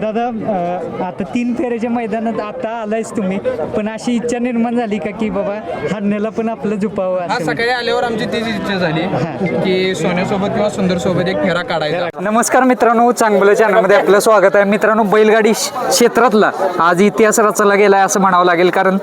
दादा आता तीन फेऱ्याच्या मैदानात आता आलायच तुम्ही पण अशी इच्छा निर्माण झाली का की बाबा हरण्याला पण आपलं झुपावं हा असं सकाळी आल्यावर आमची तीच इच्छा झाली की सोन्यासोबत किंवा सुंदर सोबत एक फेरा काढायचा. नमस्कार मित्रांनो चांगलं चॅनलमध्ये आपलं स्वागत आहे. मित्रांनो बैलगाडी क्षेत्रातला आज इतिहास रचला गेलाय असं म्हणावं लागेल कारण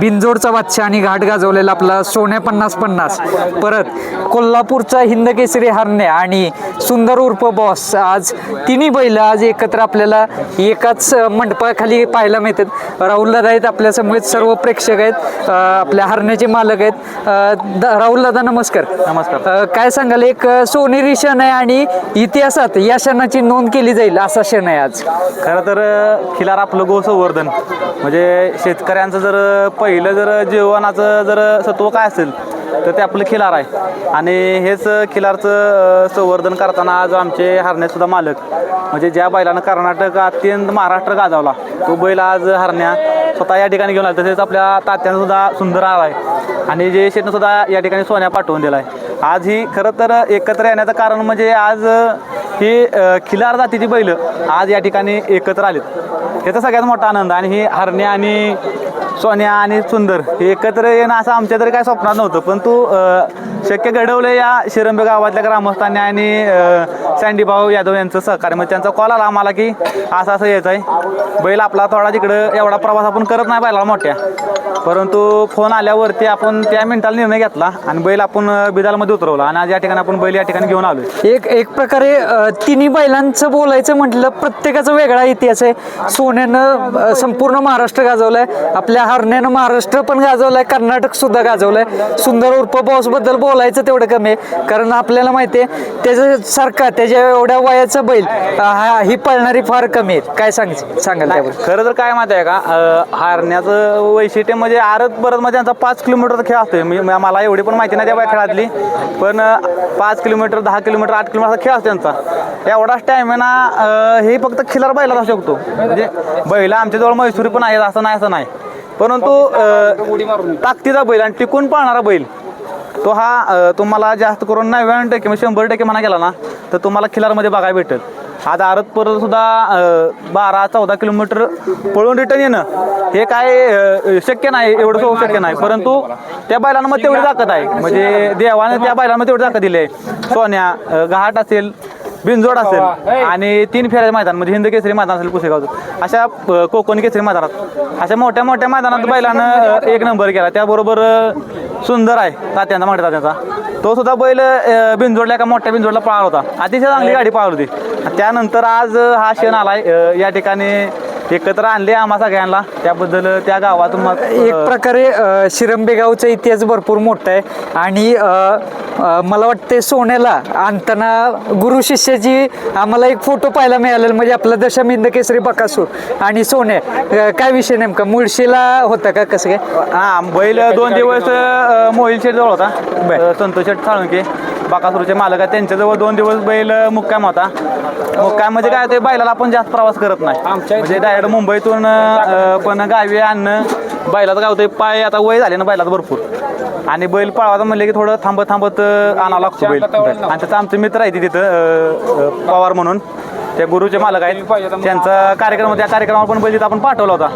बिनजोडचा बादशाह आणि घाट गाजवलेला आपला सोन्या पन्नास पन्नास. परत कोल्हापूरचा हिंद केसरी हरणे आणि सुंदर उर्फ बॉस. आज तिन्ही बैल आज एकत्र आपल्याला एकाच मंडपाखाली पाहायला मिळतात. राहुल दादा आहेत आपल्यासमोर सर्व प्रेक्षक आहेत आपल्या हरण्याचे मालक आहेत. राहुल दादा नमस्कार. नमस्कार. काय सांगाल एक सोनेरी क्षण आहे आणि इतिहासात या क्षणाची नोंद केली जाईल असा क्षण आहे आज. खरं तर खिलार आपलं गो संवर्धन म्हणजे शेतकऱ्यांचं जर पहिलं जर जीवनाचं जर सत्व काय असेल तर ते आपलं खिलार आहे. आणि हेच खिलारचं संवर्धन करताना आज आमचे हरण्यासुद्धा मालक म्हणजे ज्या बैलानं कर्नाटक अत्यंत महाराष्ट्र गाजवला तो बैल आज हरण्या स्वतः या ठिकाणी घेऊन आला. तसेच आपल्या तात्यानं सुद्धा सुंदर आला आहे. आणि जे शेतनं सुद्धा या ठिकाणी सोन्या पाठवून दिला आहे आज ही खरं तर एकत्र येण्याचं कारण म्हणजे आज ही खिलार जातीची बैलं आज या ठिकाणी एकत्र आलेत. याचा सगळ्यात मोठा आनंद आणि ही हरण्या आणि सोन्या आणि सुंदर हे एकत्र येणं असं आमच्या तरी काय स्वप्नात नव्हतं. पण तू शक्य घडवलं या शिरंबे गावातल्या ग्रामस्थांनी आणि अ, सँडीभाऊ यादव यांचं सहकार्य. म्हणजे त्यांचा कॉल आला आम्हाला की असं असं यायचं आहे बैल आपला थोडा तिकडं एवढा प्रवास आपण करत नाही बैला मोठ्या. परंतु फोन आल्यावरती आपण त्या मिनिटाला निर्णय घेतला आणि बैल आपण बिदालमध्ये उतरवला आणि आज या ठिकाणी आपण बैल या ठिकाणी घेऊन आलो एक एक प्रकारे तिन्ही बैलांचं बोलायचं म्हटलं प्रत्येकाचा वेगळा इतिहास आहे. सोन्यानं संपूर्ण महाराष्ट्र गाजवलाय. आपल्या हरण्यानं महाराष्ट्र पण गाजवलाय कर्नाटक सुद्धा गाजवलंय. सुंदर उर्फ बॉसबद्दल बोलायचं तेवढं कमी आहे. कारण आपल्याला माहिती आहे त्याच्यासारखा त्याच्या एवढ्या वयाचा बैल हा ही पळणारी फार कमी आहेत. काय सांग सांगाल खरं तर काय माहिती आहे का? हारण्याचं वैशिष्ट्य म्हणजे आरत परत म्हणजे त्यांचा पाच किलोमीटरचा खेळ असतोय. मी म- मला एवढी पण माहिती नाही त्या खेळातली. पण अं, पाच किलोमीटर दहा किलोमीटर आठ किलोमीटरचा खेळ असतो त्यांचा एवढा स्टॅमिना हे फक्त खिलार बैलाला असू शकतो. म्हणजे बैला आमच्याजवळ मैसुरी पण आहेत असं नाही असं नाही. परंतु अं, ताकदीचा बैल आणि टिकून पाळणारा बैल तो हा अ, तुम्हाला जास्त करून नव्याण्णव टक्के म्हणजे शंभर टक्के म्हणा गेला ना तर तुम्हाला खिलारमध्ये बघायला भेटेल. आज आरत परत सुद्धा बारा चौदा किलोमीटर पळून रिटर्न येणं हे काय शक्य नाही एवढं होऊ शक्य नाही. परंतु त्या बैलांमध्ये तेवढी ताकद आहे. म्हणजे देवाने त्या बैलांना तेवढी ताकद दिली आहे. सोन्या घाट असेल बिनजोड असेल आणि तीन फेऱ्याचे मैदान म्हणजे हिंद केसरी मैदान असेल पुसेगावचं अशा कोकण केसरी मैदानात. अशा मोठ्या मोठ्या मैदानात बैलानं एक नंबर केला. त्याबरोबर सुंदर आहे तात्यांचा मोठ्या तात्यांचा तो सुद्धा बैल अ, बिनजोडला एका मोठ्या बिनजोडला पळाला होता. अतिशय चांगली गाडी पळाली होती. त्यानंतर आज हा क्षण आलाय. या ठिकाणी एकत्र आणले आम्हा सगळ्यांना. त्याबद्दल त्या गावातून मग, एक प्रकारे अ, शिरंबे गावचा इतिहास भरपूर मोठा आहे. आणि अ, अ, मला वाटते सोन्याला आणताना गुरु शिष्याची आम्हाला एक फोटो पाहायला मिळालेला म्हणजे आपला दशमिंद केसरी बकासूर आणि सोने अ, काय विषय नेमका? मुळशीला होता का कसं काय? हा बैल दोन दिवस अ, मोहिल शेठ जवळ होता. संतोष शेठ साळुंके. बाकासूरचे मालक आहेत. त्यांच्याजवळ दोन दिवस बैल मुक्काम होता. मुक्काम म्हणजे काय ते बैलाला आपण जास्त प्रवास करत नाही. म्हणजे डायरेक्ट मुंबईतून पण गावी आणणं बैलाचं गावतं पाय आता वय झाले ना बैलाचं भरपूर. आणि बैल पळवायचं म्हणलं की थोडं थांबत थांबत आणावं लागतो बैल. आणि त्याचं आमचे मित्र आहे तिथं पवार म्हणून. ते गुरुचे मालक आहेत. त्यांचा कार्यक्रम त्या कार्यक्रमावर पण बैल आपण पाठवला होता.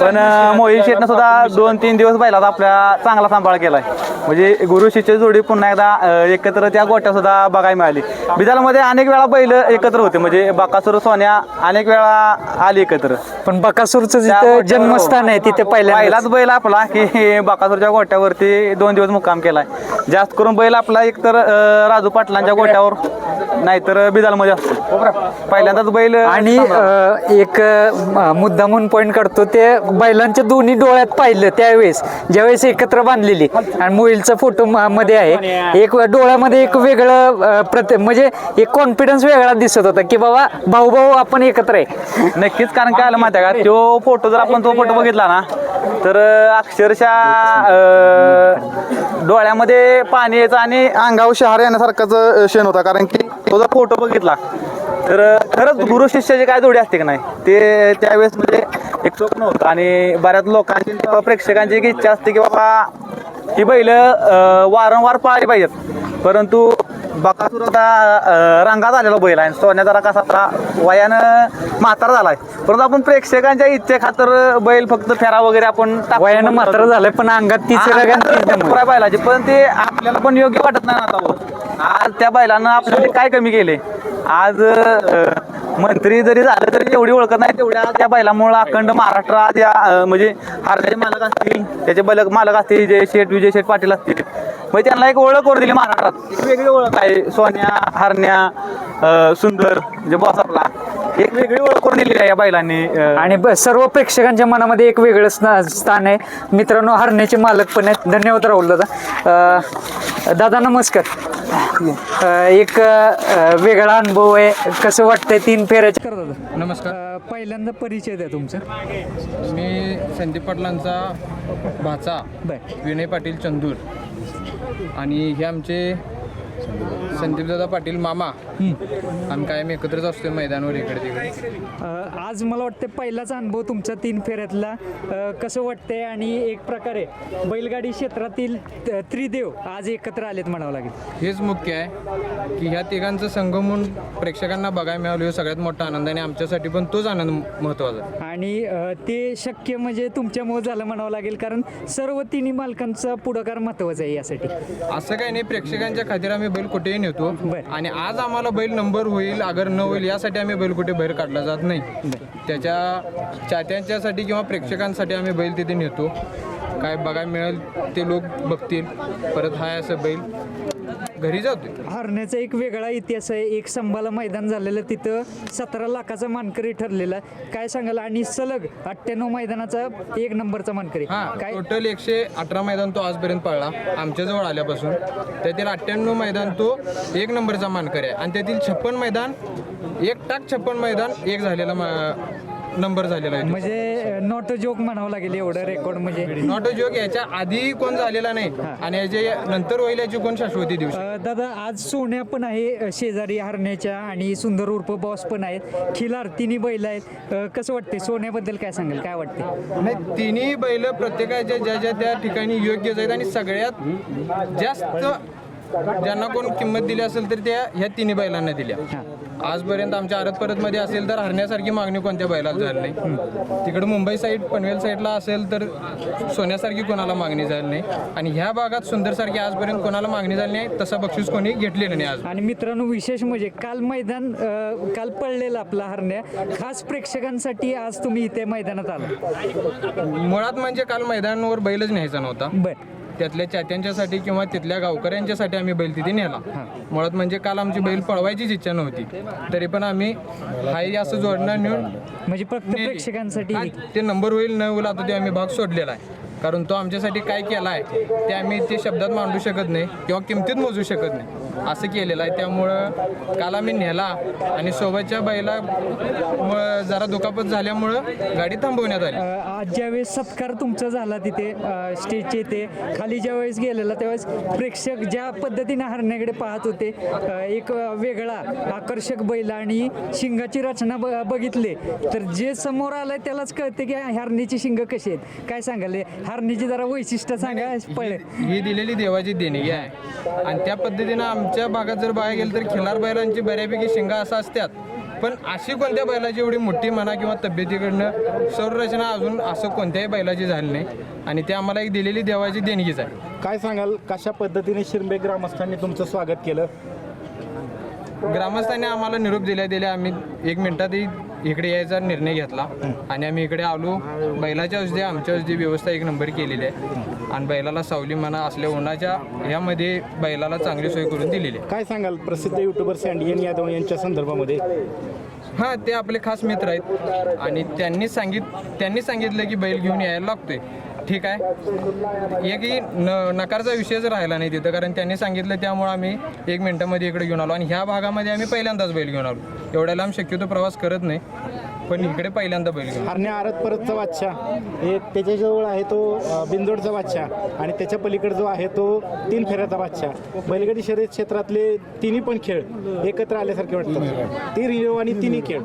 पण मोहित शेटनं सुद्धा दोन तीन दिवस बैलाचा आपल्या चांगला सांभाळ केलाय. म्हणजे गुरु शिष्य जोडी पुन्हा एकदा एकत्र त्या गोट्या सुद्धा बघायला मिळाली. बिदालमध्ये अनेक वेळा बैल एकत्र होते म्हणजे बाकासूर सोन्या अनेक वेळा आली एकत्र. पण बकासूरचं जन्मस्थान आहे तिथे पहिल्या पहिलाच बैल आपला की बाकासूरच्या गोट्यावरती दोन दिवस मुक्काम केलाय. जास्त करून बैल आपला एकतर राजू पाटलांच्या गोट्यावर नाहीतर बिदालमध्ये असतो. पहिल्यांदाच बैल आणि एक मुद्दा म्हणून पॉईंट काढतो ते बैलांच्या दोन्ही डोळ्यात पाहिलं त्यावेळेस ज्यावेळेस एकत्र बांधलेली. आणि मोहिलचा फोटो म- मध्ये आहे. एक डोळ्यामध्ये एक वेगळं अ, प्रत म्हणजे एक कॉन्फिडन्स वेगळा दिसत होता की बाबा भाऊ भाऊ आपण एकत्र आहे. नक्कीच कारण काय आलं माहिती आहे का? तो फोटो जर आपण तो फोटो बघितला ना तर अक्षरशः डोळ्यामध्ये पाणी यायचं आणि अंगावर शहार येण्यासारखाच क्षण होता. कारण की तो जर फोटो बघितला तर खरंच गुरु शिष्याची काय जोडी असते की नाही? ते त्यावेळेस म्हणजे एक स्वप्न होतं. आणि बऱ्याच लोकांची प्रेक्षकांची इच्छा असते की बाबा ही बैल वारंवार पाळली पाहिजेत. परंतु बकासूर आता रंगात आलेला बैल आहे. सोन्या जरा कसा आता वयानं म्हातारा झालाय. परंतु आपण प्रेक्षकांच्या इच्छे खातर बैल फक्त फेरा वगैरे आपण. वयानं मात्र झालंय पण अंगात तीच बैलाची. पण ते आपल्याला पण योग्य वाटत नाही आता. आज त्या बैलानं आपल्याला काय कमी केले? आज मंत्री जरी झालं तरी एवढी ओळखत नाही तेवढ्या त्या बैलामुळे अखंड महाराष्ट्रात या अं, म्हणजे हारण्याचे मालक असतील त्याचे बलक मालक असतील जे शेठ विजय शेठ पाटील असतील. म्हणजे त्यांना एक ओळख करून दिली महाराष्ट्रात. एक वेगळी ओळख आहे. सोन्या हरण्या अं, सुंदर म्हणजे बॉस आपला. एक वेगळी ओळख करून दिली आहे या बैलांनी अं, आणि ब- सर्व प्रेक्षकांच्या मनामध्ये एक वेगळं स्ना- स्थान आहे. मित्रांनो हरण्याचे मालक पण आहेत. धन्यवाद राहुल दादा. अं, दादा नमस्कार. एक वेगळा अनुभव आहे. कसं वाटतंय तीन फेऱ्याच्या कर दादा. नमस्कार. पहिल्यांदा परिचय द्या तुमचा. मी संदीप पाटलांचा भाचा बर. विनय पाटील चंदूर. आणि हे आमचे संदीपदादा पाटील मामा. आम्ही कायम एकत्रच असतो मैदानावर इकडे तिकडे. अ, आज मला वाटतं पहिलाच अनुभव तुमचा तीन फेऱ्यातला. अ, कसं वाटतंय आणि एक प्रकारे बैलगाडी क्षेत्रातील त- त्रिदेव आज एकत्र आलेत म्हणावं लागेल. हेच मुख्य आहे की ह्या तिघांचं संगमून प्रेक्षकांना बघायला मिळालं हे सगळ्यात मोठा आनंद आहे आणि आमच्यासाठी पण तोच आनंद महत्त्वाचा आहे. आणि अ, ते शक्य म्हणजे तुमच्यामुळे झालं म्हणावं लागेल कारण सर्व तिन्ही मालकांचा पुढाकार महत्त्वाचा आहे यासाठी. असं काही नाही प्रेक्षकांच्या खातीर आम्ही बैल कुठेही नेतो. बरं. आणि आज आम्हाला बैल नंबर होईल अगर न होईल यासाठी आम्ही बैल कुठे बाहेर काढला जात नाही. त्याच्या चाहत्यांच्यासाठी किंवा प्रेक्षकांसाठी आम्ही बैल तिथे नेतो. काय बघायला मिळेल ते लोक बघतील. परत हाय असं बैल. घरी जातो हरण्याचा एक वेगळा इतिहास आहे. एक संभाला मैदान झालेलं तिथं सतरा लाखाचा मानकरी ठरलेला काय सांगाल? आणि सलग अठ्ठ्याण्णव मैदानाचा एक नंबरचा मानकरी. हा काय? टोटल एकशे अठरा मैदान तो आजपर्यंत पळला. आमच्याजवळ आल्यापासून. त्यातील अठ्ठ्याण्णव मैदान तो एक नंबरचा मानकरी आहे. आणि त्यातील छप्पन मैदान एक टाक छप्पन मैदान एक झालेला मा- नंबर झालेला आहे म्हणजे नॉट अ जोक म्हणावं लागेल एवढं रेकॉर्ड म्हणजे. नॉट अ जोक याच्या आधी कोण झालेला नाही. आणि याच्या नंतर होईल याची कोण शाश्वती दिवशी? अ, दादा आज सोन्या पण आहे शेजारी हरण्याच्या आणि सुंदर उर्फ बॉस पण आहेत. खिलार तिन्ही बैल आहेत. अ, कसं वाटते सोन्याबद्दल काय सांगाल? काय वाटते नाही तिन्ही बैल प्रत्येकाच्या ज्या ज्या त्या ठिकाणी योग्यच आहेत आणि सगळ्यात जास्त ज्यांना कोण किंमत दिली असेल तर त्या ह्या तिन्ही बैलांना दिल्या. आजपर्यंत आमच्या आरत परत मध्ये असेल तर हरण्यासारखी मागणी कोणत्या बैलाला झाली नाही. तिकडे मुंबई साईड पनवेल साईडला असेल तर सोन्यासारखी कोणाला मागणी झाली नाही. आणि ह्या भागात सुंदरसारखी आजपर्यंत कोणाला मागणी झाली नाही तसं बक्षीस कोणी घेतलेलं नाही आज. आणि मित्रांनो विशेष म्हणजे काल मैदान अ, काल पडलेलं आपला हरण्या. खास प्रेक्षकांसाठी आज तुम्ही इथे मैदानात आला. मुळात म्हणजे काल मैदानावर बैलच न्यायचा नव्हता. बर. त्यातल्या चात्यांच्यासाठी किंवा तिथल्या गावकऱ्यांच्यासाठी आम्ही बैल तिथे नेला. मुळात म्हणजे काल आमची बैल पळवायचीच इच्छा नव्हती. तरी पण आम्ही हाही असं जोडणं नेऊन म्हणजे फक्त नेली. प्रेक्षकांसाठी हा, ते नंबर होईल न होईल आता ते आम्ही भाग सोडलेला आहे. कारण तो आमच्यासाठी काय केला आहे ते आम्ही ते शब्दात मांडू शकत नाही किंवा किमतीत मोजू शकत नाही. असं केलेलं आहे. त्यामुळं काल आम्ही नेला आणि सोबतच्या बैला मुळं जरा दुखापत झाल्यामुळं गाडी थांबवण्यात आली. आज ज्यावेळेस सत्कार तुमचा झाला तिथे स्टेजचे ते खाली ज्यावेळेस गेलेला त्यावेळेस प्रेक्षक ज्या पद्धतीने हरण्याकडे पाहत होते एक वेगळा आकर्षक बैल आणि शिंगाची रचना ब- बघितले. तर जे समोर आलंय त्यालाच कळते की हरणीची शिंग कशी आहेत. काय सांगाल? हरणीची जरा वैशिष्ट्य सांगा पळे. ही दिलेली देवाची देणगी आहे. आणि त्या पद्धतीनं आमच्या भागात जर बघायला गेलं तर खिलार बैलांची बऱ्यापैकी शिंगा असं असतात पण अशी कोणत्या बैलाची एवढी मोठी म्हणा किंवा तब्येतीकडनं संरचना अजून असं कोणत्याही बैलाची झाली नाही. आणि ते आम्हाला एक दिलेली देवाची देणगीच आहे. काय सांगाल कशा पद्धतीने शिरंबे ग्रामस्थांनी तुमचं स्वागत केलं? ग्रामस्थांनी आम्हाला निरोप दिल्या दिल्या. आम्ही एक मिनिटातही इकडे यायचा निर्णय घेतला. आणि आम्ही इकडे आलो. बैलाच्या औषधी आमच्या औषधी व्यवस्था एक नंबर केलेली आहे. आणि बैलाला सावली म्हणा असल्या उन्हाच्या ह्यामध्ये बैलाला चांगली सोय करून दिलेली आहे. काय सांगाल? प्रसिद्ध युट्यूबर सँडियन यादव यांच्या संदर्भामध्ये. हां ते आपले खास मित्र आहेत. आणि त्यांनी सांगित त्यांनी सांगितलं की बैल घेऊन यायला लागतोय. ठीक आहे. एकही न नकारचा विषयच राहिला नाही तिथं कारण त्यांनी सांगितलं त्यामुळे आम्ही एक मिनिटामध्ये इकडे घेऊन आलो. आणि ह्या भागामध्ये आम्ही पहिल्यांदाच बैल घेऊन आलो. एवढ्या लांब शक्यतो प्रवास करत नाही पण इकडे पहिल्यांदा बैल घेऊन. हरण्या आरत परतचा बादशाह. एक त्याच्याजवळ आहे तो बिंदोडचा बादशाह. आणि त्याच्या पलीकडे जो आहे तो तीन फेऱ्याचा बादशाह. बैलगाडी शर्यत क्षेत्रातले तिन्ही पण खेळ एकत्र आल्यासारखे वाटतात. ती रिओ आणि तिन्ही खेळ.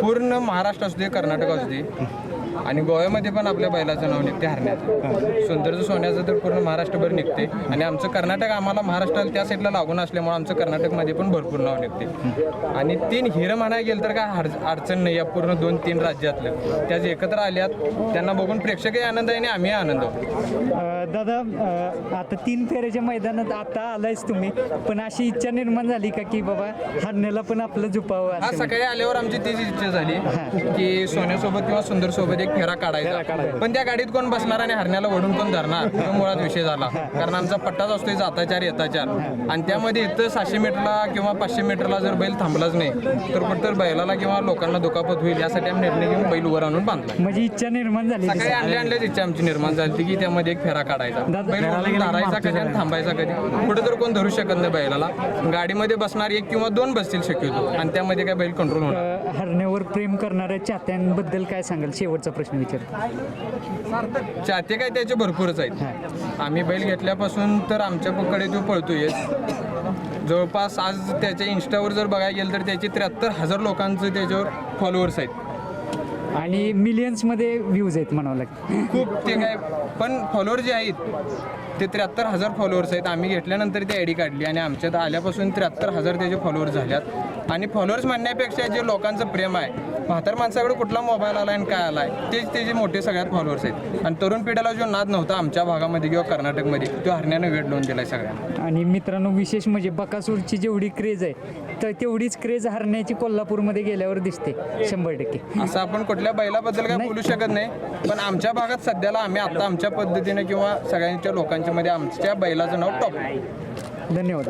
पूर्ण महाराष्ट्र असू दे कर्नाटक असू दे आणि गोव्यामध्ये पण आपल्या बैलाचं नाव निघते हरण्याचं सुंदरचं सोन्याचं तर पूर्ण महाराष्ट्रभर निघते. आणि आमचं कर्नाटक आम्हाला महाराष्ट्राला त्या साईडला लागून असल्यामुळे आमचं कर्नाटकमध्ये पण भरपूर नाव निघते. आणि तीन हिरं म्हणायला गेलं तर काय हर- अडचण नाही. या पूर्ण दोन तीन राज्यातलं. त्या जे एकत्र आल्यात त्यांना बघून प्रेक्षकही आनंद आहे आणि आम्ही आनंद आहोत दादा आता तीन फेऱ्याच्या मैदानात आता आलायच तुम्ही पण अशी इच्छा निर्माण झाली का की बाबा हरण्याला पण आपलं झुपावं हा असं सकाळी आल्यावर आमची तीच इच्छा झाली की सोन्यासोबत किंवा सुंदर सोबत एक फेरा काढायचा. पण त्या गाडीत कोण बसणार आणि हरण्याला वडून कोण धरणार? तो मुळात विषय झाला. कारण आमचा पट्टाच असतोय जाताचार येताचार. आणि त्यामध्ये इथं सहाशे मीटरला किंवा पाचशे मीटरला जर बैल थांबलाच नाही तर कुठं बैलाला किंवा लोकांना दुखापत होईल यासाठी आम्ही निर्णय घेऊन बैल उभं आणून बांधला म्हणजे इच्छा निर्माण झाली सकाळी आणल्या आणल्याच इच्छा आमची निर्माण झाली की त्यामध्ये एक फेरा काढायचा. बैल धरायचा कधी आणि थांबायचा कधी? कुठं तर कोण धरू शकत नाही बैलाला. गाडीमध्ये बसणार एक किंवा दोन बसतील शक्यतो. आणि त्यामध्ये काय बैल कंट्रोल होणार? हरण्यावर प्रेम करणाऱ्या चाहत्यांबद्दल काय सांगाल? शेवटचा प्रश्न विचारतो चाहते काय त्याचे भरपूरच आहेत. आम्ही बैल घेतल्यापासून तर आमच्याकडे तो पळतोय. जवळपास आज त्याच्या इन्स्टावर जर बघायला गेलं तर त्याचे त्र्याहत्तर हजार लोकांचं त्याच्यावर फॉलोअर्स आहेत. आणि मिलियन्समध्ये व्ह्यूज आहेत म्हणावं लागतं खूप ते काय पण फॉलोअर जे आहेत ते त्र्याहत्तर हजार फॉलोअर्स आहेत. आम्ही घेतल्यानंतर ती आय डी काढली आणि आमच्यात आल्यापासून त्र्याहत्तर हजार त्याचे फॉलोअर्स झाल्यात. आणि फॉलोअर्स म्हणण्यापेक्षा जे लोकांचं प्रेम आहे म्हातार माणसाकडे कुठला मोबाईल आला आणि काय आलाय तेच त्याचे मोठे सगळ्यात फॉलोअर्स आहेत. आणि तरुण पिढ्याला जो नाद नव्हता आमच्या भागामध्ये किंवा कर्नाटकमध्ये तो हरण्यानं वेट लावून दिलाय सगळ्यांना. आणि मित्रांनो विशेष म्हणजे बकासूरची जेवढी क्रेज आहे तर तेवढीच क्रेज हरण्याची कोल्हापूरमध्ये गेल्यावर दिसते शंभर टक्के. असं आपण कुठल्या बैलाबद्दल काय बोलू शकत नाही पण आमच्या भागात सध्याला आम्ही आता आमच्या पद्धतीने किंवा सगळ्यांच्या लोकांच्या मध्ये आमच्या बैलाचं नाव टॉप. धन्यवाद.